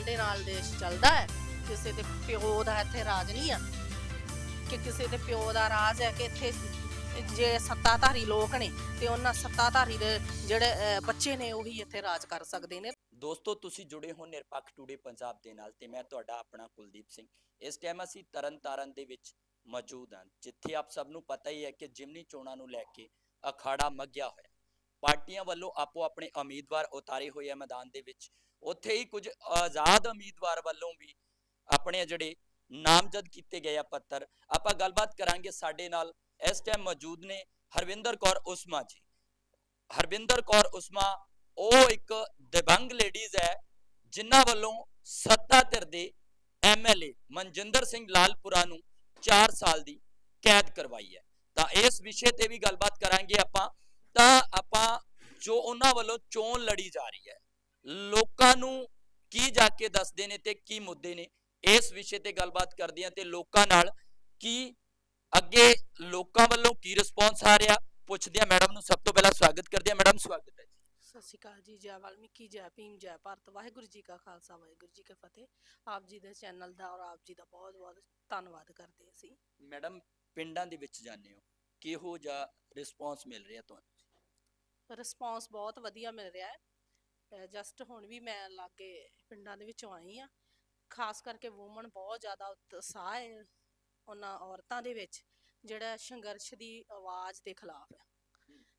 ਇਮਾਨ ਦੇ ਨਾਲ ਦੇਸ਼ ਚੱਲਦਾ ਹੈ ਕਿਸੇ ਦੇ ਪਿਓ ਦਾ ਇੱਥੇ ਰਾਜ ਨਹੀਂ ਆ ਕਿ ਕਿਸੇ ਦੇ ਪਿਓ ਦਾ ਰਾਜ ਹੈ ਕਿ ਇੱਥੇ ਜੇ ਸੱਤਾਧਾਰੀ ਲੋਕ ਨੇ ਤੇ ਉਹਨਾਂ ਸੱਤਾਧਾਰੀ ਦੇ ਜਿਹੜੇ ਅਹ, ਬੱਚੇ ਨੇ ਉਹੀ ਇੱਥੇ ਰਾਜ ਕਰ ਸਕਦੇ ਨੇ। ਦੋਸਤੋ ਤੁਸੀਂ ਜੁੜੇ ਹੋ ਨਿਰਪੱਖ ਟੂਡੇ ਪੰਜਾਬ ਦੇ ਨਾਲ ਤੇ ਮੈਂ ਤੁਹਾਡਾ ਆਪਣਾ ਕੁਲਦੀਪ ਸਿੰਘ। ਇਸ ਟਾਈਮ ਅਸੀਂ ਤਰਨਤਾਰਨ ਦੇ ਵਿੱਚ ਮੌਜੂਦ ਹਾਂ ਜਿੱਥੇ ਆਪ ਸਭ ਨੂੰ ਪਤਾ ਹੀ ਹੈ ਕਿ ਜਿਮਨੀ ਚੋਣਾਂ ਨੂੰ ਲੈ ਕੇ ਅਖਾੜਾ ਮੱਗਿਆ ਹੋਇਆ। ਪਾਰਟੀਆਂ ਵੱਲੋਂ ਆਪੋ ਆਪਣੇ ਉਮੀਦਵਾਰ ਉਤਾਰੇ ਹੋਏ ਆ ਮੈਦਾਨ ਦੇ ਵਿੱਚ। ਉੱਥੇ ਹੀ ਕੁਝ ਆਜ਼ਾਦ ਉਮੀਦਵਾਰ ਵੱਲੋਂ ਵੀ ਆਪਣੇ ਜਿਹੜੇ ਨਾਮਜ਼ਦ ਕੀਤੇ ਗਏ ਆ ਪੱਤਰ। ਆਪਾਂ ਗੱਲਬਾਤ ਕਰਾਂਗੇ ਸਾਡੇ ਨਾਲ। ਇਸ ਟਾਈਮ ਮੌਜੂਦ ਨੇ ਹਰਵਿੰਦਰ ਕੌਰ ਉਸਮਾ ਜੀ। ਹਰਵਿੰਦਰ ਕੌਰ ਉਸਮਾ, ਉਹ ਇੱਕ ਦਿਵੰਗ ਲੇਡੀਜ਼ ਹੈ, ਜਿਨ੍ਹਾਂ ਵੱਲੋਂ ਸੱਤਾ ਧਿਰ ਦੇ ਐਮਐਲਏ ਮਨਜਿੰਦਰ ਸਿੰਘ ਲਾਲਪੁਰਾ ਨੂੰ 4 ਸਾਲ ਦੀ ਕੈਦ ਕਰਵਾਈ ਹੈ। ਤਾਂ ਇਸ ਵਿਸ਼ੇ ਤੇ ਵੀ ਗੱਲਬਾਤ ਕਰਾਂਗੇ ਆਪਾਂ। ਤਾਂ ਆਪਾਂ ਜੋ ਉਹਨਾਂ ਵੱਲੋਂ ਚੋਣ ਲੜੀ ਜਾ ਰਹੀ ਹੈ ਲੋਕਾਂ ਨੂੰ ਕੀ ਜਾ ਕੇ ਦੱਸਦੇ ਨੇ ਤੇ ਕੀ ਮੁੱਦੇ ਨੇ ਇਸ ਵਿਸ਼ੇ ਤੇ ਗੱਲਬਾਤ ਕਰਦੇ ਹਾਂ ਤੇ ਲੋਕਾਂ ਨਾਲ ਕੀ ਅੱਗੇ ਲੋਕਾਂ ਵੱਲੋਂ ਕੀ ਰਿਸਪੌਂਸ ਆ ਰਿਹਾ ਪੁੱਛਦੇ ਹਾਂ ਮੈਡਮ ਨੂੰ ਸਭ ਤੋਂ ਪਹਿਲਾਂ ਸਵਾਗਤ ਕਰਦੇ ਹਾਂ। ਮੈਡਮ ਸਵਾਗਤ ਹੈ ਜੀ। ਸਤਿ ਸ਼੍ਰੀ ਅਕਾਲ ਜੀ ਜੈ ਵਾਲਮੀਕੀ ਜੈ ਭੀਮ ਜੈ ਭਾਰਤ ਵਾਹਿਗੁਰੂ ਜੀ ਕਾ ਖਾਲਸਾ ਵਾਹਿਗੁਰੂ ਜੀ ਕੀ ਫਤਿਹ। ਆਪ ਜੀ ਦੇ ਚੈਨਲ ਦਾ ਔਰ ਆਪ ਜੀ ਦਾ ਬਹੁਤ ਬਹੁਤ ਧੰਨਵਾਦ ਕਰਦੇ ਅਸੀਂ। ਮੈਡਮ ਪਿੰਡਾਂ ਦੇ ਵਿੱਚ ਜਾਂਦੇ ਹੋ ਕਿਹੋ ਜਿਹਾ ਰਿਸਪੌਂਸ ਮਿਲ ਰਿਹਾ ਤੁਹਾਨੂੰ? ਰਿਸਪੌਂਸ ਬਹੁਤ ਵਧੀਆ ਮਿਲ ਰਿਹਾ ਹੈ। ਜਸਟ ਹੁਣ ਵੀ ਮੈਂ ਲਾਗੇ ਪਿੰਡਾਂ ਦੇ ਵਿੱਚੋਂ ਆਈ ਆ ਖਾਸ ਕਰਕੇ ਔਮਨ ਬਹੁਤ ਜ਼ਿਆਦਾ ਉਤਸ਼ਾਹ ਹੈ ਉਹਨਾਂ ਔਰਤਾਂ ਦੇ ਵਿੱਚ, ਜਿਹੜਾ ਸੰਘਰਸ਼ ਦੀ ਆਵਾਜ਼ ਦੇ ਖਿਲਾਫ ਹੈ।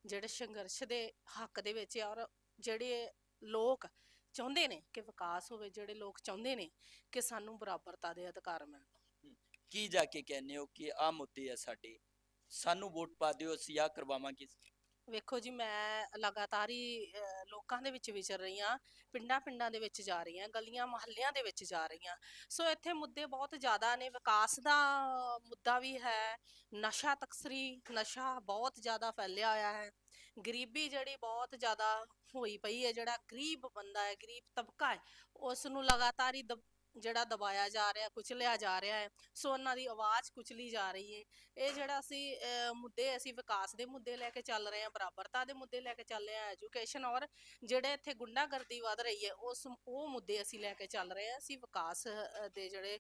ਜਿਹੜੇ ਸੰਘਰਸ਼ ਦੇ ਹੱਕ ਦੇ ਵਿੱਚ ਔਰ ਜਿਹੜੇ ਲੋਕ ਚਾਹੁੰਦੇ ਨੇ ਕਿ ਵਿਕਾਸ ਹੋਵੇ, ਜਿਹੜੇ ਲੋਕ ਚਾਹੁੰਦੇ ਨੇ ਕਿ ਸਾਨੂੰ ਬਰਾਬਰਤਾ ਦੇ ਅਧਿਕਾਰ ਮਿਲਣ। ਕੀ ਜਾ ਕੇ ਕਹਿੰਦੇ ਹੋ ਕਿ ਆਹ ਮੁੱਦੇ ਆ ਸਾਡੇ? ਸਾਨੂੰ ਵੋਟ ਪਾ ਦਿਓ, ਅਸੀਂ ਆਹ ਕਰਵਾਵਾਂਗੇ। ਵੇਖੋ ਜੀ ਮੈਂ ਲਗਾਤਾਰ ਹੀ ਅਹ, ਲੋਕਾਂ ਦੇ ਵਿੱਚ ਵਿਚਰ ਰਹੀ ਹਾਂ ਪਿੰਡਾਂ ਪਿੰਡਾਂ ਦੇ ਵਿੱਚ ਜਾ ਰਹੀ ਹਾਂ ਗਲੀਆਂ ਮੁਹੱਲਿਆਂ ਦੇ ਵਿੱਚ ਜਾ ਰਹੀ ਹਾਂ। ਸੋ ਇੱਥੇ ਮੁੱਦੇ ਬਹੁਤ ਜ਼ਿਆਦਾ ਨੇ ਵਿਕਾਸ ਦਾ ਮੁੱਦਾ ਵੀ ਹੈ ਨਸ਼ਾ ਤਕਸਰੀ ਨਸ਼ਾ ਬਹੁਤ ਜ਼ਿਆਦਾ ਫੈਲਿਆ ਹੋਇਆ ਹੈ। ਗਰੀਬੀ ਜਿਹੜੀ ਬਹੁਤ ਜ਼ਿਆਦਾ ਹੋਈ ਪਈ ਹੈ ਜਿਹੜਾ ਗਰੀਬ ਬੰਦਾ ਹੈ ਗਰੀਬ ਤਬਕਾ ਹੈ ਉਸ ਨੂੰ ਲਗਾਤਾਰ ਹੀ ਦਬ- ਜਿਹੜਾ ਦਬਾਇਆ ਜਾ ਰਿਹਾ, ਕੁਚਲਿਆ ਜਾ ਰਿਹਾ ਹੈ, ਸੋ ਉਹਨਾਂ ਦੀ ਆਵਾਜ਼ ਕੁਚਲੀ ਜਾ ਰਹੀ ਹੈ। ਇਹ ਜਿਹੜਾ ਅਸੀਂ ਮੁੱਦੇ ਅਸੀਂ ਵਿਕਾਸ ਦੇ ਮੁੱਦੇ ਲੈ ਕੇ ਚੱਲ ਰਹੇ ਹਾਂ, ਬਰਾਬਰਤਾ ਦੇ ਮੁੱਦੇ ਲੈ ਕੇ ਚੱਲ ਰਹੇ ਹਾਂ, ਐਜੂਕੇਸ਼ਨ ਔਰ ਜਿਹੜੇ ਇੱਥੇ ਗੁੰਡਾਗਰਦੀ ਵੱਧ ਰਹੀ ਹੈ, ਉਸ ਉਹ ਮੁੱਦੇ ਅਸੀਂ ਲੈ ਕੇ ਚੱਲ ਰਹੇ ਹਾਂ, ਅਸੀਂ ਵਿਕਾਸ ਦੇ ਜਿਹੜੇ